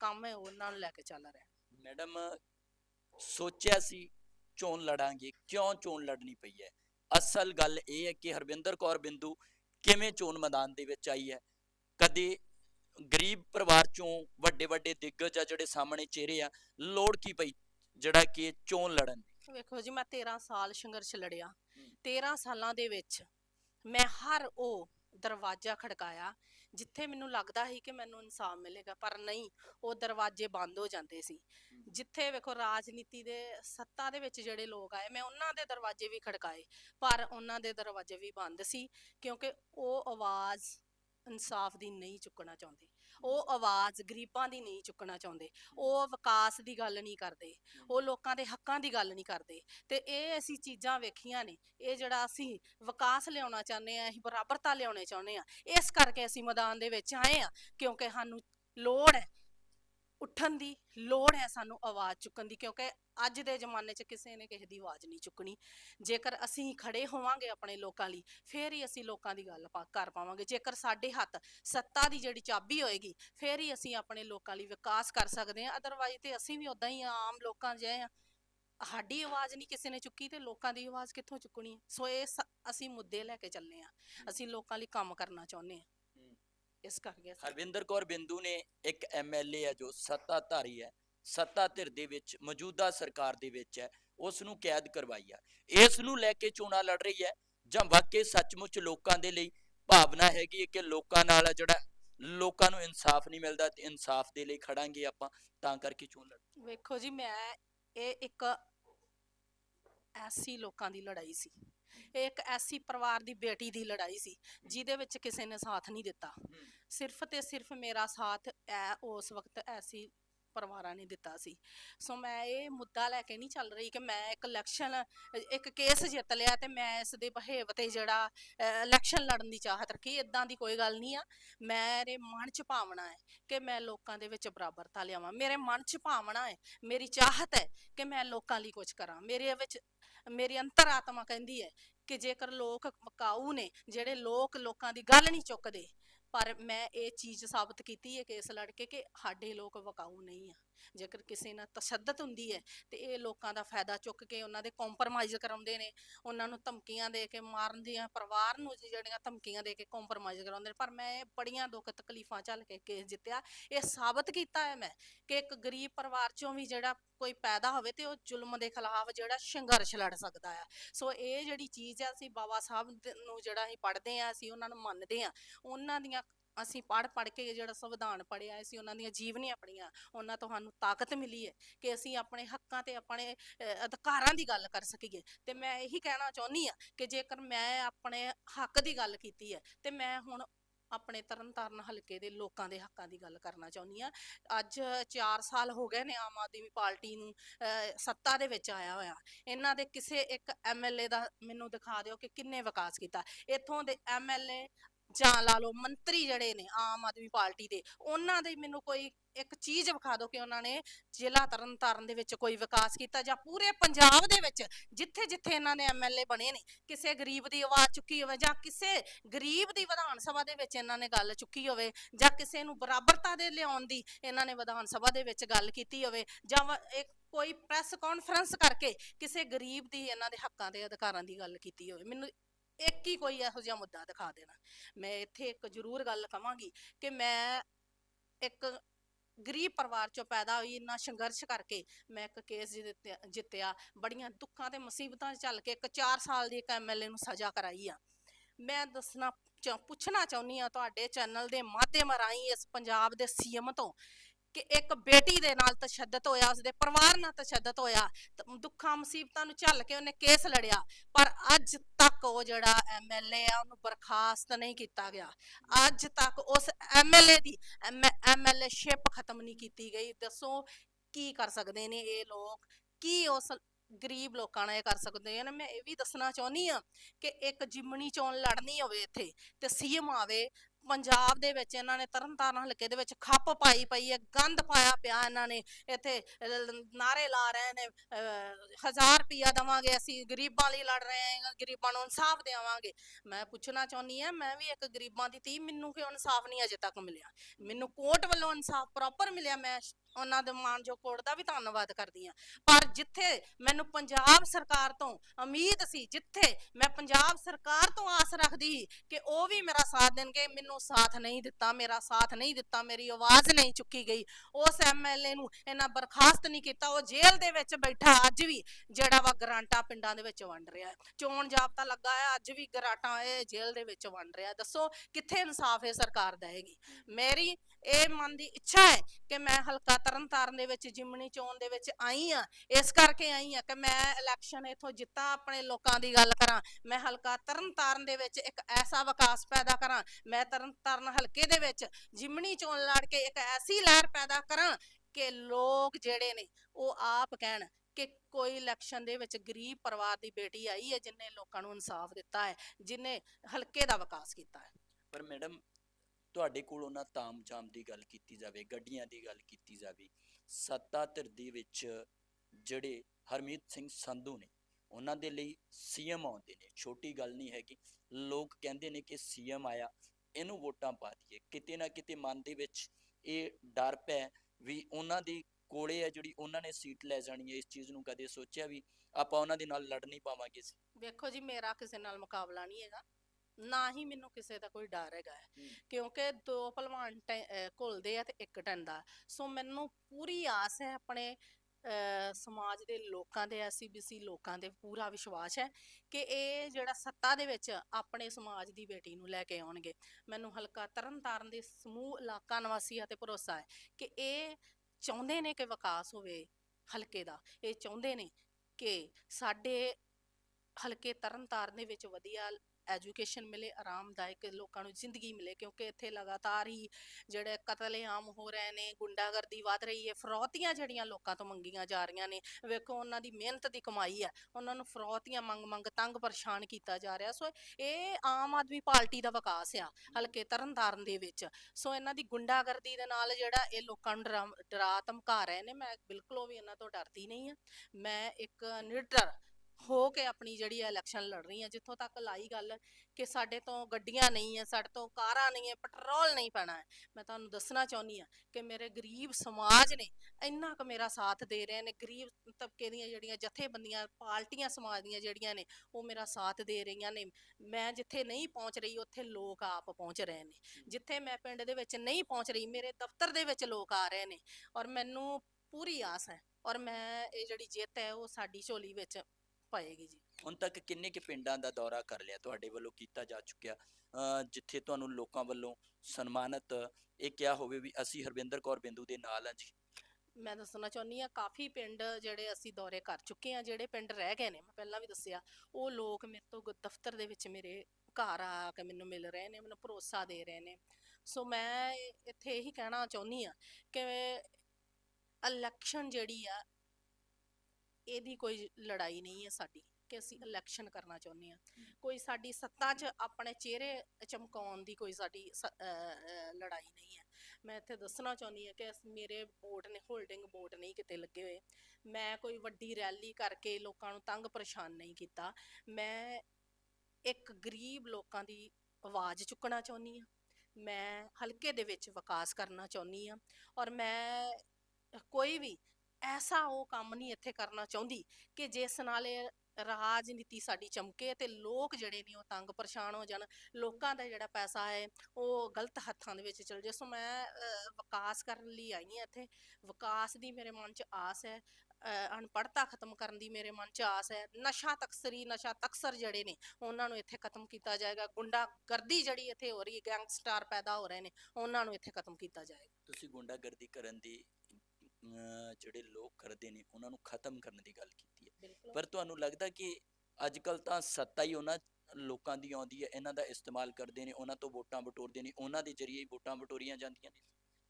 ਕੰਮ ਹੈ, ਉਹਨਾਂ ਨੂੰ ਲੈ ਕੇ ਚੱਲ ਰਹੇ ਹਾਂ। ਮੈਡਮ, ਸੋਚਿਆ ਸੀ ਚੋਣ ਲੜਾਂਗੇ, ਕਿਉਂ ਚੋਣ ਲੜਨੀ ਪਈ ਹੈ? ਅਸਲ ਗੱਲ ਇਹ ਹੈ ਕਿ ਹਰਵਿੰਦਰ ਕੌਰ ਬਿੰਦੂ ਕਿਵੇਂ ਚੋਣ ਮੈਦਾਨ ਦੇ ਵਿੱਚ ਆਈ ਹੈ? ਕਦੇ ਗਰੀਬ ਪਰਿਵਾਰ ਚੋਂ ਵੱਡੇ ਵੱਡੇ ਦਿੱਗਜ ਆ ਜਿਹੜੇ ਸਾਹਮਣੇ ਚਿਹਰੇ ਆ ਲੋੜ ਕੀ ਪਈ ਜਿਹੜਾ ਕਿ ਚੋਣ ਲੜਨ? ਦੀ ਵੇਖੋ ਜੀ ਮੈਂ 13 ਸਾਲ ਸੰਘਰਸ਼ ਲੜਿਆ। 13 ਸਾਲਾਂ ਦੇ ਵਿੱਚ ਮੈਂ ਹਰ ਉਹ ਦਰਵਾਜ਼ਾ ਖੜਕਾਇਆ ਜਿੱਥੇ ਮੈਨੂੰ ਲੱਗਦਾ ਸੀ ਕਿ ਮੈਨੂੰ ਇਨਸਾਫ ਮਿਲੇਗਾ ਪਰ ਨਹੀਂ ਉਹ ਦਰਵਾਜ਼ੇ ਬੰਦ ਹੋ ਜਾਂਦੇ ਸੀ। ਜਿੱਥੇ ਵੇਖੋ ਰਾਜਨੀਤੀ ਦੇ ਸੱਤਾ ਦੇ ਵਿੱਚ ਜਿਹੜੇ ਲੋਕ ਆਏ ਮੈਂ ਉਹਨਾਂ ਦੇ ਦਰਵਾਜ਼ੇ ਵੀ ਖੜਕਾਏ ਪਰ ਉਹਨਾਂ ਦੇ ਦਰਵਾਜ਼ੇ ਵੀ ਬੰਦ ਸੀ ਕਿਉਂਕਿ ਉਹ ਆਵਾਜ਼ ਇਨਸਾਫ ਦੀ ਨਹੀਂ ਚੁੱਕਣਾ ਚਾਹੁੰਦੇ। ਉਹ ਆਵਾਜ਼ ਗਰੀਬਾਂ ਦੀ ਨਹੀਂ ਚੁੱਕਣਾ ਚਾਹੁੰਦੇ। ਉਹ ਵਿਕਾਸ ਦੀ ਗੱਲ ਨਹੀਂ ਕਰਦੇ। ਉਹ ਲੋਕਾਂ ਦੇ ਹੱਕਾਂ ਦੀ ਗੱਲ ਨਹੀਂ ਕਰਦੇ। ਤੇ ਇਹ ਅਸੀਂ ਚੀਜ਼ਾਂ ਵੇਖੀਆਂ ਨੇ। ਇਹ ਜਿਹੜਾ ਅਸੀਂ ਵਿਕਾਸ ਲਿਆਉਣਾ ਚਾਹੁੰਦੇ ਆ ਅਸੀਂ ਬਰਾਬਰਤਾ ਲਿਆਉਣੇ ਚਾਹੁੰਦੇ ਆ ਇਸ ਕਰਕੇ ਅਸੀਂ ਮੈਦਾਨ ਦੇ ਵਿੱਚ ਆਏ ਆ ਕਿਉਂਕਿ ਸਾਨੂੰ ਲੋੜ ਹੈ। ਉੱਠਣ ਦੀ ਲੋੜ ਹੈ ਸਾਨੂੰ ਆਵਾਜ਼ ਚੁੱਕਣ ਦੀ, ਕਿਉਂਕਿ ਅੱਜ ਦੇ ਜ਼ਮਾਨੇ 'ਚ ਕਿਸੇ ਨੇ ਕਿਸੇ ਦੀ ਆਵਾਜ਼ ਨਹੀਂ ਚੁੱਕਣੀ। ਜੇਕਰ ਅਸੀਂ ਖੜੇ ਹੋਵਾਂਗੇ ਆਪਣੇ ਲੋਕਾਂ ਲਈ ਫੇਰ ਹੀ ਅਸੀਂ ਲੋਕਾਂ ਦੀ ਗੱਲ ਪਾ- ਕਰ ਪਾਵਾਂਗੇ। ਜੇਕਰ ਸਾਡੇ ਹੱਥ ਸੱਤਾ ਦੀ ਜਿਹੜੀ ਚਾਬੀ ਹੋਏਗੀ ਫੇਰ ਹੀ ਅਸੀਂ ਆਪਣੇ ਲੋਕਾਂ ਲਈ ਵਿਕਾਸ ਕਰ ਸਕਦੇ ਹਾਂ। ਅਦਰਵਾਈਜ਼ ਤੇ ਅਸੀਂ ਵੀ ਉਦਾਂ ਹੀ ਆਮ ਲੋਕਾਂ ਜਿਹੇ ਆ ਸਾਡੀ ਆਵਾਜ਼ ਨਹੀਂ ਕਿਸੇ ਨੇ ਚੁੱਕੀ ਤੇ ਲੋਕਾਂ ਦੀ ਆਵਾਜ਼ ਕਿੱਥੋਂ ਚੁੱਕਣੀ ਹੈ? ਸੋ ਇਹ ਸ- ਅਸੀਂ ਮੁੱਦੇ ਲੈ ਕੇ ਚੱਲੇ ਆ ਅਸੀਂ ਲੋਕਾਂ ਲਈ ਕੰਮ ਕਰਨਾ ਚਾਹੁੰਦੇ ਆ ਇਸ ਕਰਕੇ ਅਸੀਂ- ਹਰਵਿੰਦਰ ਕੌਰ ਬਿੰਦੂ ਨੇ ਇੱਕ ਐਮਐਲਏ ਹੈ ਜੋ ਸੱਤਾਧਾਰੀ ਹੈ। ਸੱਤਾ ਧਿਰ ਦੇ ਵਿੱਚ ਮੌਜੂਦਾ ਸਰਕਾਰ ਦੇ ਵਿੱਚ ਹੈ ਉਸ ਨੂੰ ਕੈਦ ਕਰਵਾਈ ਹੈ ਇਸ ਨੂੰ ਲੈ ਕੇ ਚੋਣਾਂ ਲੜ ਰਹੀ ਹੈ ਜਾਂ ਵਾਕਈ ਸੱਚਮੁੱਚ ਲੋਕਾਂ ਦੇ ਲਈ ਭਾਵਨਾ ਹੈਗੀ ਕਿ ਲੋਕਾਂ ਨਾਲ ਜਿਹੜਾ ਲੋਕਾਂ ਨੂੰ ਇਨਸਾਫ ਨਹੀਂ ਮਿਲਦਾ ਤੇ ਇਨਸਾਫ ਦੇ ਲਈ ਖੜਾਂਗੇ ਆਪਾਂ ਤਾਂ ਕਰਕੇ ਚੋਣ ਲੜ ਵੇਖੋ ਜੀ ਮੈਂ ਇਹ ਇੱਕ ਐਸੀ ਲੋਕਾਂ ਦੀ ਲੜਾਈ ਸੀ। ਇਹ ਇੱਕ ਐਸੀ ਪਰਿਵਾਰ ਦੀ ਬੇਟੀ ਦੀ ਲੜਾਈ ਸੀ ਜਿਹਦੇ ਵਿੱਚ ਕਿਸੇ ਨੇ ਸਾਥ ਨਹੀਂ ਦਿੱਤਾ। ਸਿਰਫ ਤੇ ਸਿਰਫ ਮੇਰਾ ਸਾਥ ਐ ਉਸ ਵਕਤ ਐਸੀ ਪਰਿਵਾਰਾਂ ਨੇ ਦਿੱਤਾ ਸੀ। ਸੋ ਮੈਂ ਇਹ ਮੁੱਦਾ ਲੈ ਕੇ ਨਹੀਂ ਚੱਲ ਰਹੀ ਕਿ ਮੈਂ ਇੱਕ ਇਲੈਕਸ਼ਨ ਇੱਕ ਕੇਸ ਜਿੱਤ ਲਿਆ ਤੇ ਮੈਂ ਇਸ ਦੇ ਬਹੇਵ ਤੇ ਜਿਹੜਾ ਇਲੈਕਸ਼ਨ ਲੜਨ ਦੀ ਚਾਹਤ ਰੱਖੀ ਇਦਾਂ ਦੀ ਕੋਈ ਗੱਲ ਨਹੀਂ ਆ। ਮੇਰੇ ਮਨ 'ਚ ਭਾਵਨਾ ਹੈ ਕਿ ਮੈਂ ਲੋਕਾਂ ਦੇ ਵਿੱਚ ਬਰਾਬਰਤਾ ਲਿਆਵਾਂ। ਮੇਰੇ ਮਨ 'ਚ ਭਾਵਨਾ ਹੈ, ਮੇਰੀ ਚਾਹਤ ਹੈ ਕਿ ਮੈਂ ਲੋਕਾਂ ਲਈ ਕੁਝ ਕਰਾਂ। ਮੇਰੇ ਵਿੱਚ, ਮੇਰੀ ਅੰਤਰਾਤਮਾ ਕਹਿੰਦੀ ਹੈ ਕਿ ਜੇਕਰ ਲੋਕ ਮਕਾਊ ਨੇ, ਜਿਹੜੇ ਲੋਕ ਲੋਕਾਂ ਦੀ ਗੱਲ ਨਹੀਂ ਚੁੱਕਦੇ ਪਰ ਮੈਂ ਇਹ ਚੀਜ਼ ਸਾਬਤ ਕੀਤੀ ਹੈ ਕਿ ਇਸ ਲੜਕੇ ਕਿ ਸਾਡੇ ਲੋਕ ਵਕਾਊ ਨਹੀਂ ਆ। ਜੇਕਰ ਕਿਸੇ ਨਾਲ ਤਸ਼ੱਦਦ ਹੁੰਦੀ ਹੈ ਤੇ ਇਹ ਲੋਕਾਂ ਦਾ ਫਾਇਦਾ ਚੁੱਕ ਕੇ ਉਹਨਾਂ ਦੇ ਕੰਪਰਮਾਈਜ਼ ਕਰਾਉਂਦੇ ਨੇ, ਉਹਨਾਂ ਨੂੰ ਧਮਕੀਆਂ ਦੇ ਕੇ ਮਾਰਨ ਦੀਆਂ, ਪਰਿਵਾਰ ਨੂੰ ਜਿਹੜੀਆਂ ਧਮਕੀਆਂ ਦੇ ਕੇ ਕੰਪਰਮਾਈਜ਼ ਕਰਾਉਂਦੇ ਨੇ, ਪਰ ਮੈਂ ਇਹ ਬੜੀਆਂ ਦੁੱਖ ਤਕਲੀਫਾਂ ਝੱਲ ਕੇ ਕੇਸ ਜਿੱਤਿਆ, ਇਹ ਸਾਬਤ ਕੀਤਾ ਹੈ ਮੈਂ ਕਿ ਇੱਕ ਗਰੀਬ ਪਰਿਵਾਰ ਚੋਂ ਵੀ ਜਿਹੜਾ ਕੋਈ ਪੈਦਾ ਹੋਵੇ ਤੇ ਉਹ ਜ਼ੁਲਮ ਦੇ ਖਿਲਾਫ ਜਿਹੜਾ ਸੰਘਰਸ਼ ਲੜ ਸਕਦਾ ਆ। ਸੋ ਇਹ ਜਿਹੜੀ ਚੀਜ਼ ਆ, ਅਸੀਂ ਬਾਬਾ ਸਾਹਿਬ ਨੂੰ ਜਿਹੜਾ ਅਸੀਂ ਪੜ੍ਹਦੇ ਆ ਅਸੀਂ ਉਹਨਾਂ ਨੂੰ ਮੰਨਦੇ ਆ ਉਹਨਾਂ ਦੀਆਂ ਅਸੀਂ ਪੜ੍ਹ ਪੜ੍ਹ ਕੇ ਜਿਹੜਾ ਸੰਵਿਧਾਨ ਪੜਿਆ ਅਸੀਂ ਉਹਨਾਂ ਦੀਆਂ ਜੀਵਨੀਆਂ ਪੜ੍ਹੀਆਂ ਉਹਨਾਂ ਤੋਂ ਸਾਨੂੰ ਤਾਕਤ ਮਿਲੀ ਹੈ ਕਿ ਅਸੀਂ ਆਪਣੇ ਹੱਕਾਂ ਤੇ ਆਪਣੇ ਅਹ, ਅਧਿਕਾਰਾਂ ਦੀ ਗੱਲ ਕਰ ਸਕੀਏ। ਤੇ ਮੈਂ ਇਹੀ ਕਹਿਣਾ ਚਾਹੁੰਦੀ ਆ ਕਿ ਜੇਕਰ ਮੈਂ ਆਪਣੇ ਹੱਕ ਦੀ ਗੱਲ ਕੀਤੀ ਹੈ ਤੇ ਮੈਂ ਹੁਣ ਆਪਣੇ ਤਰਨਤਾਰਨ ਹਲਕੇ ਦੇ ਲੋਕਾਂ ਦੇ ਹੱਕਾਂ ਦੀ ਗੱਲ ਕਰਨਾ ਚਾਹੁੰਦੀ ਆ ਅੱਜ 4 ਸਾਲ ਹੋ ਗਏ ਨੇ ਆਮ ਆਦਮੀ ਪਾਰਟੀ ਨੂੰ ਅਹ, ਸੱਤਾ ਦੇ ਵਿੱਚ ਆਇਆ ਹੋਇਆ। ਇਹਨਾਂ ਦੇ ਕਿਸੇ ਇੱਕ ਐਮਐਲਏ ਦਾ ਮੈਨੂੰ ਦਿਖਾ ਦਿਓ ਕਿ ਕਿੰਨੇ ਵਿਕਾਸ ਕੀਤਾ। ਇੱਥੋਂ ਦੇ ਐਮਐਲਏ ਜਾਂ ਲਾ ਲਓ ਮੰਤਰੀ ਜਿਹੜੇ ਨੇ ਆਮ ਆਦਮੀ ਪਾਰਟੀ ਦੇ, ਉਹਨਾਂ ਦੇ ਮੈਨੂੰ ਕੋਈ ਇੱਕ ਚੀਜ਼ ਵਿਖਾ ਦਿਓ ਕਿ ਉਹਨਾਂ ਨੇ ਜ਼ਿਲ੍ਹਾ ਤਰਨਤਾਰਨ ਦੇ ਵਿੱਚ ਕੋਈ ਵਿਕਾਸ ਕੀਤਾ ਜਾਂ ਪੂਰੇ ਪੰਜਾਬ ਦੇ ਵਿੱਚ ਜਿੱਥੇ ਜਿੱਥੇ ਇਹਨਾਂ ਨੇ ਐਮਐਲਏ ਬਣੇ ਨੇ, ਕਿਸੇ ਗਰੀਬ ਦੀ ਆਵਾਜ਼ ਚੁੱਕੀ ਹੋਵੇ ਜਾਂ ਕਿਸੇ ਗਰੀਬ ਦੀ ਵਿਧਾਨ ਸਭਾ ਦੇ ਵਿੱਚ ਇਹਨਾਂ ਨੇ ਗੱਲ ਚੁੱਕੀ ਹੋਵੇ ਜਾਂ ਕਿਸੇ ਨੂੰ ਬਰਾਬਰਤਾ ਦੇ ਲਿਆਉਣ ਦੀ ਇਹਨਾਂ ਨੇ ਵਿਧਾਨ ਸਭਾ ਦੇ ਵਿੱਚ ਗੱਲ ਕੀਤੀ ਹੋਵੇ ਜਾਂ ਇੱਕ ਕੋਈ ਪ੍ਰੈਸ ਕਾਨਫਰੰਸ ਕਰਕੇ ਕਿਸੇ ਗਰੀਬ ਦੀ ਇਹਨਾਂ ਦੇ ਹੱਕਾਂ ਦੇ ਅਧਿਕਾਰਾਂ ਦੀ ਗੱਲ ਕੀਤੀ ਹੋਵੇ, ਮੈਨੂੰ ਇੱਕ ਹੀ ਕੋਈ ਇਹੋ ਜਿਹਾ ਮੁੱਦਾ ਦਿਖਾ ਦੇਣਾ। ਮੈਂ ਇੱਥੇ ਇੱਕ ਜ਼ਰੂਰ ਗੱਲ ਕਵਾਂਗੀ ਕਿ ਮੈਂ ਇੱਕ ਗਰੀਬ ਪਰਿਵਾਰ ਚੋਂ ਪੈਦਾ ਹੋਈ, ਇੰਨਾ ਸੰਘਰਸ਼ ਕਰਕੇ ਮੈਂ ਇੱਕ ਕੇਸ ਜਿੱਤਿਆ ਜਿੱਤਿਆ। ਬੜੀਆਂ ਦੁੱਖਾਂ ਤੇ ਮੁਸੀਬਤਾਂ ਚੱਲ ਕੇ ਇੱਕ 4 ਸਾਲ ਦੀ ਇੱਕ ਐਮਐਲਏ ਨੂੰ ਸਜ਼ਾ ਕਰਾਈ ਆ। ਮੈਂ ਦੱਸਣਾ ਚਾ- ਪੁੱਛਣਾ ਚਾਹੁੰਦੀ ਆ ਤੁਹਾਡੇ ਚੈਨਲ ਦੇ ਮਾਧਿਅਮ ਰਾਹੀਂ ਇਸ ਪੰਜਾਬ ਦੇ ਸੀਐਮ ਤੋਂ ਕਿ ਇੱਕ ਬੇਟੀ ਦੇ ਨਾਲ ਤਸ਼ੱਦਦ ਹੋਇਆ, ਉਸਦੇ ਪਰਿਵਾਰ ਨਾਲ ਤਸ਼ੱਦਦ ਹੋਇਆ ਦੁੱਖਾਂ, ਮੁਸੀਬਤਾਂ ਨੂੰ ਝੱਲ ਕੇ ਉਹਨੇ ਕੇਸ ਲੜਿਆ। ਪਰ ਅੱਜ ਤੱਕ ਉਹ ਜਿਹੜਾ ਐਮਐਲਏ ਆ, ਉਹਨੂੰ ਬਰਖਾਸਤ ਨਹੀਂ ਕੀਤਾ ਗਿਆ। ਅੱਜ ਤੱਕ ਉਸ ਐਮਐਲਏ ਦੀ ਐਮਐਲਏ ਸ਼ਿਪ ਖਤਮ ਨਹੀਂ ਕੀਤੀ ਗਈ। ਦੱਸੋ ਕੀ ਕਰ ਸਕਦੇ ਨੇ ਇਹ ਲੋਕ? ਕੀ ਉਸ ਗਰੀਬ ਲੋਕਾਂ ਨਾਲ ਇਹ ਕਰ ਸਕਦੇ ਨੇ? ਮੈਂ ਇਹ ਵੀ ਦੱਸਣਾ ਚਾਹੁੰਦੀ ਆ ਕਿ ਇੱਕ ਜਿਮਣੀ ਚੋਣ ਲੜਨੀ ਹੋਵੇ ਇੱਥੇ, ਤੇ ਸੀਐਮ ਆਵੇ ਪੰਜਾਬ ਦੇ ਵਿੱਚ ਇਹਨਾਂ ਨੇ ਤਰਨਤਾਰਨ ਹਲਕੇ ਦੇ ਵਿੱਚ ਖੱਪ ਪਾਈ ਪਈ ਹੈ ਗੰਦ ਪਾਇਆ ਪਿਆ ਇਹਨਾਂ ਨੇ ਇੱਥੇ ਲ- ਨਾਰੇ ਲਾ ਰਹੇ ਨੇ ਅਹ, ਹਜ਼ਾਰ ਰੁਪਿਆ ਦਵਾਂਗੇ ਅਸੀਂ ਗਰੀਬਾਂ ਲਈ ਲੜ ਰਹੇ ਹਾਂ ਗਰੀਬਾਂ ਨੂੰ ਇਨਸਾਫ ਦੇਵਾਂਗੇ। ਮੈਂ ਪੁੱਛਣਾ ਚਾਹੁੰਦੀ ਹਾਂ ਮੈਂ ਵੀ ਇੱਕ ਗਰੀਬਾਂ ਦੀ ਧੀ ਮੈਨੂੰ ਕਿਉਂ ਇਨਸਾਫ ਨਹੀਂ ਅਜੇ ਤੱਕ ਮਿਲਿਆ? ਮੈਨੂੰ ਕੋਰਟ ਵੱਲੋਂ ਇਨਸਾਫ ਪ੍ਰੋਪਰ ਮਿਲਿਆ ਮੈਂ ਉਹਨਾਂ ਦੇ ਮਾਨਯੋਗ ਕੋਰਟ ਦਾ ਵੀ ਧੰਨਵਾਦ ਕਰਦੀ ਆ ਪਰ ਜਿੱਥੇ ਮੈਨੂੰ ਪੰਜਾਬ ਸਰਕਾਰ ਤੋਂ ਉਮੀਦ ਸੀ, ਜਿੱਥੇ ਮੈਂ ਪੰਜਾਬ ਸਰਕਾਰ ਤੋਂ ਆਸ ਰੱਖਦੀ ਕਿ ਉਹ ਵੀ ਮੇਰਾ ਸਾਥ ਦੇਣਗੇ, ਮੈਨੂੰ ਸਾਥ ਨਹੀਂ ਦਿੱਤਾ, ਮੇਰਾ ਸਾਥ ਨਹੀਂ ਦਿੱਤਾ, ਮੇਰੀ ਆਵਾਜ਼ ਨਹੀਂ ਚੁੱਕੀ ਗਈ। ਉਸ ਐਮਐਲਏ ਨੂੰ ਇਹਨਾਂ ਬਰਖਾਸਤ ਨਹੀਂ ਕੀਤਾ, ਉਹ ਜੇਲ੍ਹ ਦੇ ਵਿੱਚ ਬੈਠਾ, ਅੱਜ ਵੀ ਜਿਹੜਾ ਵਾ ਗਰਾਂਟਾਂ ਪਿੰਡਾਂ ਦੇ ਵਿੱਚ ਵੰਡ ਰਿਹਾ ਹੈ। ਚੋਣ ਜਾਬਤਾ ਲੱਗਾ ਹੈ, ਅੱਜ ਵੀ ਗਰਾਂਟਾਂ ਇਹ ਜੇਲ੍ਹ ਦੇ ਵਿੱਚ ਵੰਡ ਰਿਹਾ ਦੱਸੋ ਕਿੱਥੇ ਇਨਸਾਫ ਇਹ ਸਰਕਾਰ ਦੇਗੀ ਮੇਰੀ ਇਹ ਮਨ ਦੀ ਇੱਛਾ ਹੈ ਕਿ ਮੈਂ ਹਲਕਾ ਤਰਨਤਾਰਨ ਦੇ ਵਿੱਚ ਜਿਮਣੀ ਚੋਣ ਦੇ ਵਿੱਚ ਆਈ ਆ। ਇਸ ਕਰਕੇ ਆਈ ਆ ਕਿ ਮੈਂ ਇਲੈਕਸ਼ਨ ਇਥੋਂ ਜਿੱਤਾਂ, ਆਪਣੇ ਲੋਕਾਂ ਦੀ ਗੱਲ ਕਰਾਂ। ਮੈਂ ਹਲਕਾ ਤਰਨਤਾਰਨ ਦੇ ਵਿੱਚ ਇੱਕ ਐਸਾ ਵਿਕਾਸ ਪੈਦਾ ਕਰਾਂ। ਮੈਂ ਤਰਨਤਾਰਨ ਹਲਕੇ ਦੇ ਵਿੱਚ ਜਿਮਣੀ ਚੋਣ ਲੜ ਕੇ ਇੱਕ ਐਸੀ ਲਹਿਰ ਪੈਦਾ ਕਰਾਂ ਕਿ ਲੋਕ ਜਿਹੜੇ ਨੇ, ਉਹ ਆਪ ਕਹਿਣ ਕਿ ਕੋਈ ਇਲੈਕਸ਼ਨ ਦੇ ਵਿੱਚ ਗਰੀਬ ਪਰਿਵਾਰ ਦੀ ਬੇਟੀ ਆਈ ਹੈ, ਜਿਨੇ ਲੋਕਾਂ ਨੂੰ ਇਨਸਾਫ ਦਿੱਤਾ ਹੈ, ਜਿਨੇ ਹਲਕੇ ਦਾ ਵਿਕਾਸ ਕੀਤਾ ਹੈ। ਪਰ ਮੈਡਮ ਤੁਹਾਡੇ ਕੋਲ ਉਹਨਾਂ ਤਾਮਝਾਮ ਦੀ ਗੱਲ ਕੀਤੀ ਜਾਵੇ, ਗੱਡੀਆਂ ਦੀ ਗੱਲ ਕੀਤੀ ਜਾਵੇ ਸੱਤਾ ਧਿਰ ਦੇ ਵਿੱਚ ਜਿਹੜੇ ਹਰਮੀਤ ਸਿੰਘ ਸੰਧੂ ਨੇ, ਉਹਨਾਂ ਦੇ ਲਈ ਸੀਐਮ ਆਉਂਦੇ ਨੇ। ਛੋਟੀ ਗੱਲ ਨਹੀਂ ਹੈਗੀ, ਲੋਕ ਕਹਿੰਦੇ ਨੇ ਕਿ ਸੀਐਮ ਆਇਆ, ਇਹਨੂੰ ਵੋਟਾਂ ਪਾ ਦਈਏ। ਕਿਤੇ ਨਾ ਕਿਤੇ ਮਨ ਦੇ ਵਿੱਚ ਇਹ ਡਰ ਪੈ ਵੀ ਉਹਨਾਂ ਦੀ ਕੋਲੇ ਹੈ ਜਿਹੜੀ ਉਹਨਾਂ ਨੇ ਸੀਟ ਲੈ ਜਾਣੀ ਹੈ, ਇਸ ਚੀਜ਼ ਨੂੰ ਕਦੇ ਸੋਚਿਆ ਵੀ ਆਪਾਂ ਉਹਨਾਂ ਦੇ ਨਾਲ ਲੜ ਨਹੀਂ ਪਾਵਾਂਗੇ ਵੇਖੋ ਜੀ, ਮੇਰਾ ਕਿਸੇ ਨਾਲ ਮੁਕਾਬਲਾ ਨਹੀਂ ਹੈਗਾ। ਨਾ ਹੀ ਮੈਨੂੰ ਕਿਸੇ ਦਾ ਕੋਈ ਡਰ ਹੈਗਾ ਹੈ। ਕਿਉਂਕਿ ਦੋ ਭਲਵਾਨ ਟੈ- ਅਹ ਘੁਲਦੇ ਆ ਤੇ ਇੱਕ ਟੰਦਾ ਸੋ ਮੈਨੂੰ ਪੂਰੀ ਆਸ ਹੈ ਆਪਣੇ ਅਹ ਸਮਾਜ ਦੇ ਲੋਕਾਂ ਦੇ ਐਸਸੀਬੀਸੀ ਲੋਕਾਂ ਦੇ ਪੂਰਾ ਵਿਸ਼ਵਾਸ ਹੈ ਕਿ ਇਹ ਜਿਹੜਾ ਸੱਤਾ ਦੇ ਵਿੱਚ ਆਪਣੇ ਸਮਾਜ ਦੀ ਬੇਟੀ ਨੂੰ ਲੈ ਕੇ ਆਉਣਗੇ। ਮੈਨੂੰ ਹਲਕਾ ਤਰਨਤਾਰਨ ਦੇ ਸਮੂਹ ਇਲਾਕਾ ਨਿਵਾਸੀਆਂ ਤੇ ਭਰੋਸਾ ਹੈ ਕਿ ਇਹ ਚਾਹੁੰਦੇ ਨੇ ਕਿ ਵਿਕਾਸ ਹੋਵੇ ਹਲਕੇ ਦਾ। ਇਹ ਚਾਹੁੰਦੇ ਨੇ ਕਿ ਸਾਡੇ ਹਲਕੇ ਤਰਨਤਾਰਨ ਦੇ ਵਿੱਚ ਵਧੀਆ ਐਜੂਕੇਸ਼ਨ ਮਿਲੇ, ਆਰਾਮਦਾਇਕ ਲੋਕਾਂ ਨੂੰ ਜ਼ਿੰਦਗੀ ਮਿਲੇ, ਕਿਉਂਕਿ ਇੱਥੇ ਲਗਾਤਾਰ ਹੀ ਜਿਹੜੇ ਕਤਲੇਆਮ ਹੋ ਰਹੇ ਨੇ, ਗੁੰਡਾਗਰਦੀ ਵੱਧ ਰਹੀ ਹੈ, ਫਰੌਤੀਆਂ ਜਿਹੜੀਆਂ ਲੋਕਾਂ ਤੋਂ ਮੰਗੀਆਂ ਜਾ ਰਹੀਆਂ ਨੇ, ਵੇਖੋ ਉਹਨਾਂ ਦੀ ਮਿਹਨਤ ਦੀ ਕਮਾਈ ਹੈ, ਉਹਨਾਂ ਨੂੰ ਫਰੌਤੀਆਂ ਮੰਗ ਮੰਗ ਤੰਗ ਪਰੇਸ਼ਾਨ ਕੀਤਾ ਜਾ ਰਿਹਾ, ਸੋ ਇਹ ਆਮ ਆਦਮੀ ਪਾਰਟੀ ਦਾ ਵਿਕਾਸ ਆ, ਹਲਕੇ ਤਰਨਤਾਰਨ ਦੇ ਵਿੱਚ, ਸੋ ਇਹਨਾਂ ਦੀ ਗੁੰਡਾਗਰਦੀ ਦੇ ਨਾਲ ਜਿਹੜਾ ਇਹ ਲੋਕਾਂ ਨੂੰ ਡਰਾ ਡਰਾ ਧਮਕਾ ਰਹੇ ਨੇ, ਮੈਂ ਬਿਲਕੁਲ ਵੀ ਇਹਨਾਂ ਤੋਂ ਡਰਦੀ ਨਹੀਂ ਆ ਮੈਂ ਇੱਕ ਨਿਡਰ ਹੋ ਕੇ ਆਪਣੀ ਜਿਹੜੀ ਹੈ ਇਲੈਕਸ਼ਨ ਲੜ ਰਹੀ ਹਾਂ ਜਿੱਥੋਂ ਤੱਕ ਲਾਈ ਗੱਲ ਕਿ ਸਾਡੇ ਤੋਂ ਗੱਡੀਆਂ ਨਹੀਂ ਹੈ ਸਾਡੇ ਤੋਂ ਕਾਰਾਂ ਨਹੀਂ ਹੈ ਪੈਟਰੋਲ ਨਹੀਂ ਪੈਣਾ ਹੈ। ਮੈਂ ਤੁਹਾਨੂੰ ਦੱਸਣਾ ਚਾਹੁੰਦੀ ਆ ਕਿ ਮੇਰੇ ਗਰੀਬ ਸਮਾਜ ਨੇ ਇੰਨਾ ਕੁ ਮੇਰਾ ਸਾਥ ਦੇ ਰਹੇ ਨੇ, ਗਰੀਬ ਤਬਕੇ ਦੀਆਂ ਜਿਹੜੀਆਂ ਜਥੇਬੰਦੀਆਂ, ਪਾਰਟੀਆਂ ਸਮਾਜ ਦੀਆਂ ਜਿਹੜੀਆਂ ਨੇ, ਉਹ ਮੇਰਾ ਸਾਥ ਦੇ ਰਹੀਆਂ ਨੇ। ਮੈਂ ਜਿੱਥੇ ਨਹੀਂ ਪਹੁੰਚ ਰਹੀ, ਉੱਥੇ ਲੋਕ ਆਪ ਪਹੁੰਚ ਰਹੇ ਨੇ। ਜਿੱਥੇ ਮੈਂ ਪਿੰਡ ਦੇ ਵਿੱਚ ਨਹੀਂ ਪਹੁੰਚ ਰਹੀ, ਮੇਰੇ ਦਫ਼ਤਰ ਦੇ ਵਿੱਚ ਲੋਕ ਆ ਰਹੇ ਨੇ। ਔਰ ਮੈਨੂੰ ਪੂਰੀ ਆਸ ਹੈ। ਔਰ ਮੈਂ ਇਹ ਜਿਹੜੀ ਜਿੱਤ ਹੈ, ਉਹ ਸਾਡੀ ਝੋਲੀ ਵਿੱਚ ਪਏਗੀ ਜੀ। ਹੁਣ ਤੱਕ ਕਿੰਨੇ ਕੁ ਪਿੰਡਾਂ ਦਾ ਦੌਰਾ ਕਰ ਲਿਆ ਤੁਹਾਡੇ ਵੱਲੋਂ ਕੀਤਾ ਜਾ ਚੁੱਕਿਆ? ਜਿੱਥੇ ਤੁਹਾਨੂੰ ਲੋਕਾਂ ਵੱਲੋਂ ਸਨਮਾਨਿਤ ਇਹ ਕਿਹਾ ਹੋਵੇ ਵੀ ਅਸੀਂ ਹਰਵਿੰਦਰ ਕੌਰ ਬਿੰਦੂ ਦੇ ਨਾਲ ਹਾਂ ਜੀ। ਮੈਂ ਦੱਸਣਾ ਚਾਹੁੰਦੀ ਆ ਕਾਫੀ ਪਿੰਡ ਜਿਹੜੇ ਅਸੀਂ ਦੌਰੇ ਕਰ ਚੁੱਕੇ ਆ ਜਿਹੜੇ ਪਿੰਡ ਰਹਿ ਗਏ ਨੇ ਮੈਂ ਪਹਿਲਾਂ ਵੀ ਦੱਸਿਆ ਉਹ ਲੋਕ ਮੇਰੇ ਤੋਂ ਗ- ਦਫ਼ਤਰ ਦੇ ਵਿੱਚ ਮੇਰੇ ਘਰ ਆ ਕੇ ਮੈਨੂੰ ਮਿਲ ਰਹੇ ਨੇ ਮੈਨੂੰ ਭਰੋਸਾ ਦੇ ਰਹੇ ਨੇ। ਸੋ ਮੈਂ ਇੱਥੇ ਇਹੀ ਕਹਿਣਾ ਚਾਹੁੰਦੀ ਆ ਕਿ ਇਲੈਕਸ਼ਨ ਜਿਹੜੀ ਆ ਇਹਦੀ ਕੋਈ ਲੜਾਈ ਨਹੀਂ ਹੈ ਸਾਡੀ ਕਿ ਅਸੀਂ ਇਲੈਕਸ਼ਨ ਕਰਨਾ ਚਾਹੁੰਦੇ ਆ ਕੋਈ ਸਾਡੀ ਸੱਤਾ 'ਚ ਆਪਣੇ ਚਿਹਰੇ ਚਮਕਾਉਣ ਦੀ ਕੋਈ ਸਾਡੀ ਸ- ਅਹ, ਅਹ, ਲੜਾਈ ਨਹੀਂ ਹੈ। ਮੈਂ ਇੱਥੇ ਦੱਸਣਾ ਚਾਹੁੰਦੀ ਹਾਂ ਕਿ ਅਸ- ਮੇਰੇ ਵੋਟ ਨੇ ਹੋਲਡਿੰਗ ਵੋਟ ਨਹੀਂ ਕਿਤੇ ਲੱਗੇ ਹੋਏ। ਮੈਂ ਕੋਈ ਵੱਡੀ ਰੈਲੀ ਕਰਕੇ ਲੋਕਾਂ ਨੂੰ ਤੰਗ ਪਰੇਸ਼ਾਨ ਨਹੀਂ ਕੀਤਾ। ਮੈਂ ਇੱਕ ਗਰੀਬ ਲੋਕਾਂ ਦੀ ਆਵਾਜ਼ ਚੁੱਕਣਾ ਚਾਹੁੰਦੀ ਹਾਂ। ਮੈਂ ਹਲਕੇ ਦੇ ਵਿੱਚ ਵਿਕਾਸ ਕਰਨਾ ਚਾਹੁੰਦੀ ਹਾਂ। ਔਰ ਮੈਂ ਕੋਈ ਵੀ ਐਸਾ ਉਹ ਕੰਮ ਨਹੀਂ ਇੱਥੇ ਕਰਨਾ ਚਾਹੁੰਦੀ ਕਿ ਜਿਸ ਨਾਲ ਇਹ ਰਾਜਨੀਤੀ ਸਾਡੀ ਚਮਕੇ ਤੇ ਲੋਕ ਜਿਹੜੇ ਨੇ ਉਹ ਤੰਗ ਪਰੇਸ਼ਾਨ ਹੋ ਜਾਣ ਲੋਕਾਂ ਦਾ ਜਿਹੜਾ ਪੈਸਾ ਹੈ ਉਹ ਗਲਤ ਹੱਥਾਂ ਦੇ ਵਿੱਚ ਚਲ ਜਾਏ। ਸੋ ਮੈਂ ਵਿਕਾਸ ਕਰਨ ਲਈ ਆਈ ਹਾਂ ਇੱਥੇ। ਵਿਕਾਸ ਦੀ ਮੇਰੇ ਮਨ 'ਚ ਆਸ ਹੈ। ਅਹ, ਖਤਮ ਕਰਨ ਦੀ ਮੇਰੇ ਮਨ 'ਚ ਆਸ ਹੈ। ਨਸ਼ਾ ਤਕਸਰੀ ਨਸ਼ਾ ਤਕਸਰ ਜਿਹੜੇ ਨੇ ਉਹਨਾਂ ਨੂੰ ਇੱਥੇ ਖਤਮ ਕੀਤਾ ਜਾਏਗਾ। ਗੁੰਡਾ ਗਰਦੀ ਜਿਹੜੀ ਇੱਥੇ ਹੋ ਰਹੀ ਹੈ ਗੈਂਗਸਟਰ ਪੈਦਾ ਹੋ ਰਹੇ ਨੇ ਉਹਨਾਂ ਨੂੰ ਇੱਥੇ ਖਤਮ ਕੀਤਾ ਜਾਏਗਾ। ਤੁਸੀਂ ਗੁੰਡਾਗਰਦੀ ਕਰਨ ਦੀ ਜਿਹੜੇ ਲੋਕ ਕਰਦੇ ਨੇ ਉਹਨਾਂ ਨੂੰ ਖਤਮ ਕਰਨ ਦੀ ਗੱਲ ਕੀਤੀ ਹੈ। ਪਰ ਤੁਹਾਨੂੰ ਲੱਗਦਾ ਕਿ ਅੱਜ ਕੱਲ ਤਾਂ ਸੱਤਾ ਹੀ ਉਹਨਾਂ ਲੋਕਾਂ ਦੀ ਆਉਂਦੀ ਹੈ ਇਹਨਾਂ ਦਾ ਇਸਤੇਮਾਲ ਕਰਦੇ ਨੇ ਉਹਨਾਂ ਤੋਂ ਵੋਟਾਂ ਬਟੋਰਦੇ ਨੇ ਉਹਨਾਂ ਦੇ ਜ਼ਰੀਏ ਹੀ ਵੋਟਾਂ ਬਟੋਰੀਆਂ ਜਾਂਦੀਆਂ ਨੇ?